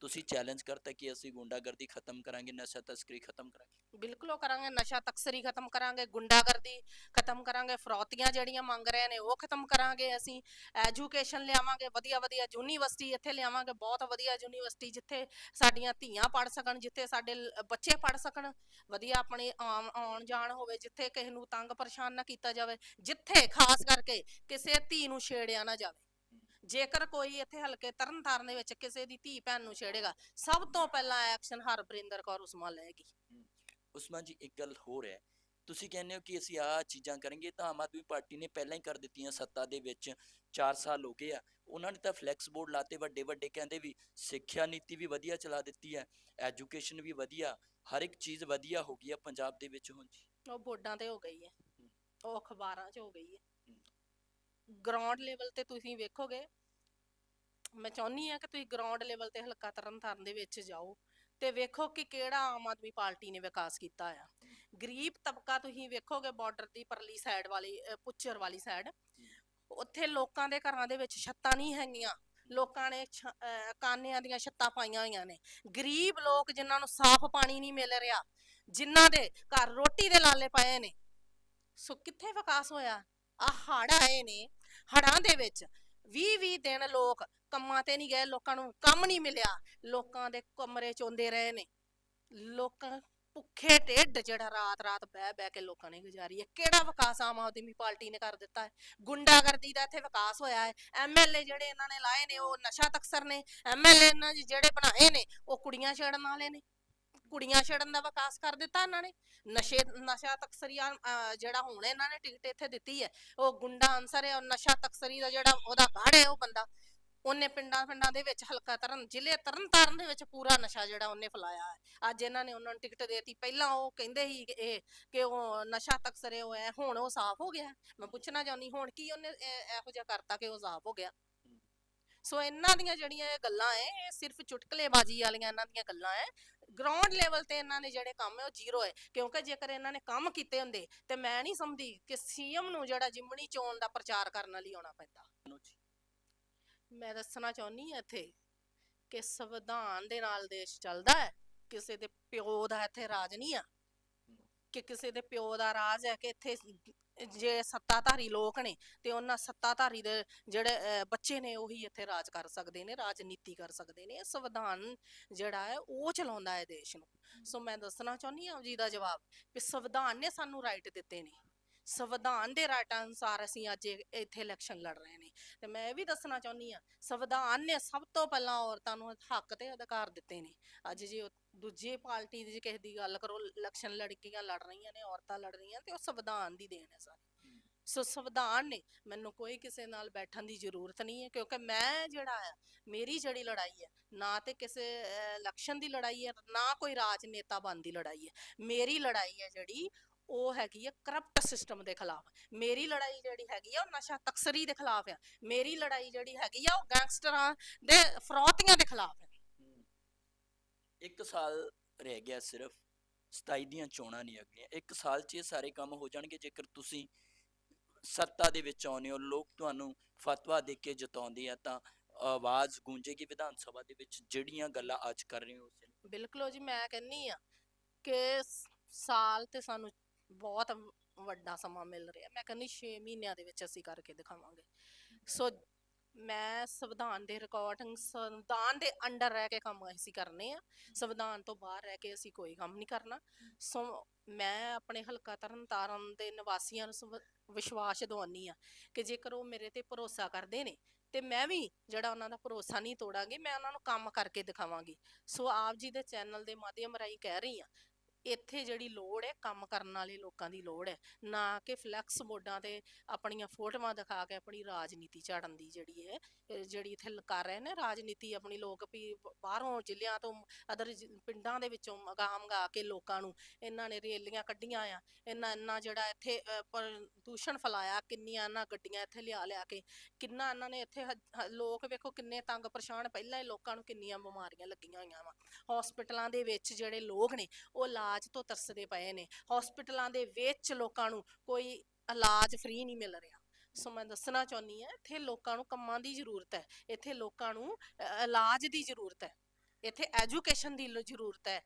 ਤੁਸੀਂ ਚੈਲੰਜ ਕਰਤਾ ਕਿ ਅਸੀਂ ਗੁੰਡਾਗਰਦੀ ਖਤਮ ਕਰਾਂਗੇ, ਨਸ਼ਾ ਤਸਕਰੀ ਖਤਮ ਕਰਾਂਗੇ। ਬਿਲਕੁਲ ਉਹ ਕਰਾਂਗੇ, ਨਸ਼ਾ ਤਕਸਰੀ ਖਤਮ ਕਰਾਂਗੇ, ਗੁੰਡਾਗਰਦੀ ਖਤਮ ਕਰਾਂਗੇ, ਫਰੌਤੀਆਂ ਜਿਹੜੀਆਂ ਮੰਗ ਰਹੇ ਨੇ ਉਹ ਖਤਮ ਕਰਾਂਗੇ ਅਸੀਂ ਐਜੂਕੇਸ਼ਨ ਲਿਆਵਾਂਗੇ, ਵਧੀਆ ਵਧੀਆ ਯੂਨੀਵਰਸਿਟੀ ਇੱਥੇ ਲਿਆਵਾਂਗੇ, ਬਹੁਤ ਵਧੀਆ ਯੂਨੀਵਰਸਿਟੀ ਜਿੱਥੇ ਸਾਡੀਆਂ ਧੀਆਂ ਪੜ ਸਕਣ, ਜਿੱਥੇ ਸਾਡੇ ਬੱਚੇ ਪੜ ਸਕਣ, ਵਧੀਆ ਆਪਣੇ ਆਉਣ ਜਾਣ ਹੋਵੇ, ਜਿੱਥੇ ਕਿਸੇ ਨੂੰ ਤੰਗ ਪਰੇਸ਼ਾਨ ਨਾ ਕੀਤਾ ਜਾਵੇ, ਜਿੱਥੇ ਖਾਸ ਕਰਕੇ ਕਿਸੇ ਧੀ ਨੂੰ ਛੇੜਿਆ ਨਾ ਜਾਵੇ। ਜੇਕਰ ਕੋਈ ਇੱਥੇ ਹਲਕੇ ਤਰਨਤਾਰਨ ਦੇ ਵਿੱਚ ਕਿਸੇ ਦੀ ਧੀ ਭੈਣ ਨੂੰ ਛੇੜੇਗਾ ਸਭ ਤੋਂ ਪਹਿਲਾਂ ਐਕਸ਼ਨ ਹਰਬਰਿੰਦਰ ਕੌਰ ਉਸਮਾ ਲਏਗੀ ਉਸਮਾਨ ਜੀ ਇੱਕ ਗੱਲ ਹੋਰ ਹੈ। ਤੁਸੀਂ ਕਹਿੰਦੇ ਹੋ ਕਿ ਅਸੀਂ ਆਹ ਚੀਜ਼ਾਂ ਕਰਾਂਗੇ ਤਾਂ ਆਮ ਆਦਮੀ ਪਾਰਟੀ ਨੇ ਪਹਿਲਾਂ ਹੀ ਕਰ ਦਿੱਤੀਆਂ ਸੱਤਾ ਦੇ ਵਿੱਚ 4 ਸਾਲ ਹੋ ਗਏ ਆ। ਉਹਨਾਂ ਨੇ ਤਾਂ ਫਲੈਕਸ ਬੋਰਡ ਲਾਤੇ ਵੱਡੇ ਵੱਡੇ ਕਹਿੰਦੇ ਵੀ ਸਿੱਖਿਆ ਨੀਤੀ ਵੀ ਵਧੀਆ ਚਲਾ ਦਿੱਤੀ ਹੈ ਐਜੂਕੇਸ਼ਨ ਵੀ ਵਧੀਆ ਹਰ ਇੱਕ ਚੀਜ਼ ਵਧੀਆ ਹੋ ਗਈ ਆ ਪੰਜਾਬ ਦੇ ਵਿੱਚ ਹੁਣ ਜੀ। ਉਹ ਬੋਰਡਾਂ ਤੇ ਹੋ ਗਈ ਹੈ। ਉਹ ਅਖਬਾਰਾਂ 'ਚ ਹੋ ਗਈ ਹੈ। ਗਰਾਊਂਡ ਲੈਵਲ ਤੇ ਤੁਸੀਂ ਵੇਖੋਗੇ, ਮੈਂ ਚਾਹੁੰਨੀ ਆ ਕਿ ਤੁਸੀਂ ਗਰਾਊਂਡ ਲੈਵਲ ਤੇ ਹਲਕਾ ਤਰਨਤਾਰਨ ਦੇ ਵਿੱਚ ਜਾਓ ਤੇ ਵੇਖੋ ਕਿ ਕਿਹੜਾ ਆਮ ਆਦਮੀ ਪਾਰਟੀ ਨੇ ਵਿਕਾਸ ਕੀਤਾ ਆ। ਗਰੀਬ ਤਬਕਾ ਤੁਸੀਂ ਵੇਖੋਗੇ ਬਾਰਡਰ ਦੀ ਪਰਲੀ ਸਾਈਡ ਵਾਲੀ ਪੁੱਚਰ ਵਾਲੀ ਸਾਈਡ ਉੱਥੇ ਲੋਕਾਂ ਦੇ ਘਰਾਂ ਦੇ ਵਿੱਚ ਛੱਤਾਂ ਨਹੀਂ ਹੈਗੀਆਂ, ਲੋਕਾਂ ਨੇ ਕਾਨਿਆਂ ਦੀਆਂ ਛੱਤਾਂ ਪਾਈਆਂ ਹੋਈਆਂ ਨੇ। ਗਰੀਬ ਲੋਕ ਜਿਨ੍ਹਾਂ ਨੂੰ ਸਾਫ਼ ਪਾਣੀ ਨਹੀਂ ਮਿਲ ਰਿਹਾ, ਜਿਨ੍ਹਾਂ ਦੇ ਘਰ ਰੋਟੀ ਦੇ ਲਾਲੇ ਪਏ ਨੇ, ਸੋ ਕਿੱਥੇ ਵਿਕਾਸ ਹੋਇਆ? ਆ ਹੜ ਆਏ ਨੇ ਹੜਾਂ ਦੇ ਵਿੱਚ 20 20 ਦਿਨ ਲੋਕ ਕੰਮਾਂ ਤੇ ਨਹੀਂ ਗਏ, ਲੋਕਾਂ ਨੂੰ ਕੰਮ ਨਹੀਂ ਮਿਲਿਆ, ਲੋਕਾਂ ਦੇ ਕਮਰੇ ਚੋਂਦੇ ਰਹੇ ਨੇ। ਲੋਕਾਂ ਭੁੱਖੇ ਢਿੱਡ ਜਿਹੜਾ ਰਾਤ ਰਾਤ ਬਹਿ ਬਹਿ ਕੇ ਲੋਕਾਂ ਨੇ ਗੁਜ਼ਾਰੀ ਹੈ। ਕਿਹੜਾ ਵਿਕਾਸ ਆਮ ਆਦਮੀ ਪਾਰਟੀ ਨੇ ਕਰ ਦਿੱਤਾ ਹੈ? ਗੁੰਡਾਗਰਦੀ ਦਾ ਇੱਥੇ ਵਿਕਾਸ ਹੋਇਆ ਹੈ। ਐਮਐਲਏ ਜਿਹੜੇ ਇਹਨਾਂ ਨੇ ਲਾਏ ਨੇ, ਉਹ ਨਸ਼ਾ ਤਕਸਰ ਨੇ। ਐਮਐਲਏ ਇਹਨਾਂ ਜਿਹੜੇ ਬਣਾਏ ਨੇ, ਉਹ ਕੁੜੀਆਂ ਛੇੜਨ ਵਾਲੇ ਨੇ। ਕੁੜੀਆਂ ਛੇੜਨ ਦਾ ਵਿਕਾਸ ਕਰ ਦਿੱਤਾ ਇਹਨਾਂ ਨੇ। ਨਸ਼ੇ, ਨਸ਼ਾ ਤਕਸਰੀਆ ਜਿਹੜਾ ਹੁਣ ਇਹਨਾਂ ਨੇ ਟਿਕਟ ਇੱਥੇ ਦਿੱਤੀ ਹੈ, ਉਹ ਗੁੰਡਾ ਅਨਸਰ ਹੈ ਔਰ ਨਸ਼ਾ ਤਕਸਰੀ ਦਾ ਜਿਹੜਾ ਉਹਦਾ ਗਾੜ ਹੈ ਉਹ ਬੰਦਾ। ਉਹਨੇ ਪਿੰਡਾਂ ਪਿੰਡਾਂ ਦੇ ਵਿੱਚ ਹਲਕਾ ਤਰਨ, ਜ਼ਿਲ੍ਹੇ ਤਰਨ ਦੇ ਵਿੱਚ ਪੂਰਾ ਨਸ਼ਾ ਜਿਹੜਾ ਉਹਨੇ ਫੈਲਾਇਆ ਹੈ। ਅੱਜ ਇਹਨਾਂ ਨੇ ਉਹਨਾਂ ਨੂੰ ਟਿਕਟ ਦੇਤੀ। ਪਹਿਲਾਂ ਉਹ ਕਹਿੰਦੇ ਸੀ ਇਹ, ਕਿ ਉਹ ਨਸ਼ਾ ਤਕਸਰੇ ਉਹ ਹੈ, ਹੁਣ ਉਹ ਸਾਫ਼ ਹੋ ਗਿਆ। ਮੈਂ ਪੁੱਛਣਾ ਚਾਹੁੰਦੀ, ਹੁਣ ਕੀ ਉਹਨੇ ਇਹੋ ਜਿਹਾ ਕਰਤਾ ਕਿ ਉਹ ਸਾਫ਼ ਹੋ ਗਿਆ? ਸੋ ਇਹਨਾਂ ਦੀਆਂ ਜਿਹੜੀਆਂ ਇਹ ਗੱਲਾਂ ਐ ਇਹ ਸਿਰਫ ਚੁਟਕਲੇਬਾਜ਼ੀ ਵਾਲੀਆਂ ਇਹਨਾਂ ਦੀਆਂ ਗੱਲਾਂ ਐ ਗਰਾਊਂਡ ਲੈਵਲ ਤੇ ਇਹਨਾਂ ਨੇ ਜਿਹੜੇ ਕੰਮ ਹੈ ਉਹ ਜ਼ੀਰੋ ਹੈ ਕਿਉਂਕਿ ਜੇਕਰ ਇਹਨਾਂ ਨੇ ਕੰਮ ਕੀਤੇ ਹੁੰਦੇ ਤੇ ਮੈਂ ਨਹੀਂ ਸਮਝਦੀ ਕਿ ਸੀਐਮ ਨੂੰ ਜਿਹੜਾ ਜਿਮਣੀ ਚੋਣ ਦਾ ਪ੍ਰਚਾਰ ਕਰਨ ਲਈ ਆਉਣਾ ਪੈਂਦਾ। ਮੈਂ ਦੱਸਣਾ ਚਾਹੁੰਦੀ ਹਾਂ ਇੱਥੇ ਕਿ ਸੰਵਿਧਾਨ ਦੇ ਨਾਲ ਦੇਸ਼ ਚੱਲਦਾ ਹੈ ਕਿਸੇ ਦੇ ਪਿਓ ਦਾ ਇੱਥੇ ਰਾਜ ਨਹੀਂ ਆ ਕਿ ਕਿਸੇ ਦੇ ਪਿਓ ਦਾ ਰਾਜ ਹੈ ਕਿ ਇੱਥੇ ਜੇ ਸੱਤਾਧਾਰੀ ਲੋਕ ਨੇ ਤੇ ਉਹਨਾਂ ਸੱਤਾਧਾਰੀ ਦੇ ਜਿਹੜੇ ਅਹ, ਬੱਚੇ ਨੇ ਉਹੀ ਇੱਥੇ ਰਾਜ ਕਰ ਸਕਦੇ ਨੇ ਰਾਜਨੀਤੀ ਕਰ ਸਕਦੇ ਨੇ ਇਹ ਸੰਵਿਧਾਨ ਜਿਹੜਾ ਹੈ ਉਹ ਚਲਾਉਂਦਾ ਹੈ ਦੇਸ਼ ਨੂੰ। ਸੋ ਮੈਂ ਦੱਸਣਾ ਚਾਹੁੰਦੀ ਹਾਂ ਜੀ ਦਾ ਜਵਾਬ ਕਿ ਸੰਵਿਧਾਨ ਨੇ ਸਾਨੂੰ ਰਾਈਟ ਦਿੱਤੇ ਨੇ। ਸੰਵਿਧਾਨ ਦੇ ਰਾਈਟਾਂ ਅਨੁਸਾਰ ਅਸੀਂ ਅੱਜ ਇੱਥੇ ਇਲੈਕਸ਼ਨ ਲੜ ਰਹੇ ਨੇ। ਤੇ ਮੈਂ ਇਹ ਵੀ ਦੱਸਣਾ ਚਾਹੁੰਦੀ ਆ ਸੰਵਿਧਾਨ ਨੇ ਸਭ ਤੋਂ ਪਹਿਲਾਂ ਔਰਤਾਂ ਨੂੰ ਹੱਕ ਤੇ ਅਧਿਕਾਰ ਦਿੱਤੇ ਨੇ। ਅੱਜ ਜੇ ਦੂਜੀ ਪਾਰਟੀ ਦੀ ਕਿਸੇ ਦੀ ਗੱਲ ਕਰੋ ਇਲੈਕਸ਼ਨ ਲੜਕੀਆਂ ਲੜ ਰਹੀਆਂ ਨੇ, ਔਰਤਾਂ ਲੜ ਰਹੀਆਂ ਤੇ ਉਹ ਸੰਵਿਧਾਨ ਦੀ ਦੇਣ ਹੈ ਸਾਰੀ। ਸੋ ਸੰਵਿਧਾਨ ਨੇ ਮੈਨੂੰ ਕੋਈ ਕਿਸੇ ਨਾਲ ਬੈਠਣ ਦੀ ਜ਼ਰੂਰਤ ਨਹੀਂ ਹੈ, ਕਿਉਂਕਿ ਮੈਂ ਜਿਹੜਾ ਆ, ਮੇਰੀ ਜਿਹੜੀ ਲੜਾਈ ਹੈ, ਨਾ ਤੇ ਕਿਸੇ ਇਲੈਕਸ਼ਨ ਦੀ ਲੜਾਈ ਹੈ, ਨਾ ਕੋਈ ਰਾਜਨੇਤਾ ਬਣ ਦੀ ਲੜਾਈ ਹੈ। ਮੇਰੀ ਲੜਾਈ ਹੈ ਜਿਹੜੀ ਉਹ ਹੈਗੀ ਹੈ ਕਰਪਟ ਸਿਸਟਮ ਦੇ ਖਿਲਾਫ। ਮੇਰੀ ਲੜਾਈ ਜਿਹੜੀ ਹੈਗੀ ਆ ਉਹ ਨਸ਼ਾ ਤਕਸਰੀ ਦੇ ਖਿਲਾਫ ਆ। ਮੇਰੀ ਲੜਾਈ ਜਿਹੜੀ ਹੈਗੀ ਆ ਉਹ ਗੈਂਗਸਟਰਾਂ ਦੇ ਫਰੌਤੀਆਂ ਦੇ ਖਿਲਾਫ ਹੈ। ਇੱਕ ਸਾਲ ਰਹਿ ਗਿਆ ਸਿਰਫ। 27 ਦੀਆਂ ਚੋਣਾਂ ਨਹੀਂ ਅਗਲੀਆਂ ਇੱਕ ਸਾਲ 'ਚ ਇਹ ਸਾਰੇ ਕੰਮ ਹੋ ਜਾਣਗੇ ਜੇਕਰ ਤੁਸੀਂ ਸੱਤਾ ਦੇ ਵਿੱਚ ਆਉਂਦੇ ਹੋ ਲੋਕ ਤੁਹਾਨੂੰ ਫਤਵਾ ਦੇ ਕੇ ਜਿਤਾਉਂਦੇ ਆ ਤਾਂ ਆਵਾਜ਼ ਗੂੰਜੇਗੀ ਵਿਧਾਨ ਸਭਾ ਦੇ ਵਿੱਚ ਜਿਹੜੀਆਂ ਗੱਲਾਂ ਅੱਜ ਕਰ ਰਹੇ ਹੋ। ਬਿਲਕੁਲ ਜੀ ਮੈਂ ਕਹਿੰਨੀ ਆ ਕਿ ਸਾਲ ਤੇ ਸਾਨੂੰ ਬਹੁਤ ਵੱਡਾ ਸਮਾਂ ਮਿਲ ਰਿਹਾ। ਮੈਂ ਕਹਿੰਦੀ 6 ਮਹੀਨਿਆਂ ਦੇ ਵਿੱਚ ਅਸੀਂ ਕਰਕੇ ਦਿਖਾਵਾਂਗੇ। ਸੋ ਮੈਂ ਸੰਵਿਧਾਨ ਦੇ ਰਿਕਾਰਡਿੰਗ ਸੰਵਿਧਾਨ ਦੇ ਅੰਡਰ ਰਹਿ ਕੇ ਕੰਮ ਅਸੀਂ ਕਰਨੇ ਆ। ਸੰਵਿਧਾਨ ਤੋਂ ਬਾਹਰ ਰਹਿ ਕੇ ਅਸੀਂ ਕੋਈ ਕੰਮ ਨਹੀਂ ਕਰਨਾ। ਸੋ ਮੈਂ ਆਪਣੇ ਹਲਕਾ ਤਰਨ ਤਾਰਨ ਦੇ ਨਿਵਾਸੀਆਂ ਨੂੰ ਵਿਸ਼ਵਾਸ ਦਿਵਾਉਂਦੀ ਆ ਕਿ ਜੇਕਰ ਉਹ ਮੇਰੇ ਤੇ ਭਰੋਸਾ ਕਰਦੇ ਨੇ, ਤੇ ਮੈਂ ਵੀ ਜਿਹੜਾ ਉਹਨਾਂ ਦਾ ਭਰੋਸਾ ਨਹੀਂ ਤੋੜਾਂਗੀ, ਮੈਂ ਉਹਨਾਂ ਨੂੰ ਕੰਮ ਕਰਕੇ ਦਿਖਾਵਾਂਗੀ। ਸੋ ਆਪ ਜੀ ਦੇ ਚੈਨਲ ਦੇ ਮਾਧਿਅਮ ਰਾਹੀਂ ਕਹਿ ਰਹੀ ਆ ਇੱਥੇ ਜਿਹੜੀ ਲੋੜ ਹੈ, ਕੰਮ ਕਰਨ ਵਾਲੇ ਲੋਕਾਂ ਦੀ ਲੋੜ ਹੈ। ਨਾ ਕਿ ਫਲੈਕਸ ਬੋਰਡਾਂ ਤੇ ਆਪਣੀਆਂ ਫੋਟੋਆਂ ਦਿਖਾ ਕੇ ਆਪਣੀ ਰਾਜਨੀਤੀ ਝਾੜਨ ਦੀ ਜਿਹੜੀ ਹੈ ਜਿਹੜੀ ਇੱਥੇ ਕਰ ਰਹੇ ਨੇ ਰਾਜਨੀਤੀ ਆਪਣੀ ਲੋਕ ਵੀ ਬਾਹਰੋਂ ਜ਼ਿਲ੍ਹਿਆਂ ਤੋਂ ਅਦਰ ਪਿੰਡਾਂ ਦੇ ਵਿੱਚੋਂ ਮਗਾ ਮਗਾ ਕੇ ਲੋਕਾਂ ਨੂੰ ਇਹਨਾਂ ਨੇ ਰੇਲੀਆਂ ਕੱਢੀਆਂ ਆ। ਇਹਨਾਂ, ਇੰਨਾ ਜਿਹੜਾ ਇੱਥੇ ਪ੍ਰਦੂਸ਼ਣ ਫੈਲਾਇਆ, ਕਿੰਨੀਆਂ ਇਹਨਾਂ ਗੱਡੀਆਂ ਇੱਥੇ ਲਿਆ ਲਿਆ ਕੇ, ਕਿੰਨਾ ਇਹਨਾਂ ਨੇ ਇੱਥੇ ਲੋਕ ਵੇਖੋ ਕਿੰਨੇ ਤੰਗ ਪਰੇਸ਼ਾਨ, ਪਹਿਲਾਂ ਹੀ ਲੋਕਾਂ ਨੂੰ ਕਿੰਨੀਆਂ ਬਿਮਾਰੀਆਂ ਲੱਗੀਆਂ ਹੋਈਆਂ ਵਾ। ਹਸਪੀਟਲਾਂ ਦੇ ਵਿੱਚ ਜਿਹੜੇ ਲੋਕ ਨੇ, ਉਹ ਇਲਾਜ ਤੋਂ ਤਰਸਦੇ ਪਏ ਨੇ। ਹਸਪੀਟਲਾਂ ਦੇ ਵਿੱਚ ਲੋਕਾਂ ਨੂੰ ਕੋਈ ਇਲਾਜ ਫ੍ਰੀ ਨਹੀਂ ਮਿਲ ਰਿਹਾ। ਸੋ ਮੈਂ ਦੱਸਣਾ ਚਾਹੁੰਦੀ ਹਾਂ, ਇੱਥੇ ਲੋਕਾਂ ਨੂੰ ਕੰਮਾਂ ਦੀ ਜ਼ਰੂਰਤ ਹੈ। ਇੱਥੇ ਲੋਕਾਂ ਨੂੰ ਇਲਾਜ ਦੀ ਜ਼ਰੂਰਤ ਹੈ। ਇੱਥੇ ਐਜੂਕੇਸ਼ਨ ਦੀ ਜ਼ਰੂਰਤ ਹੈ।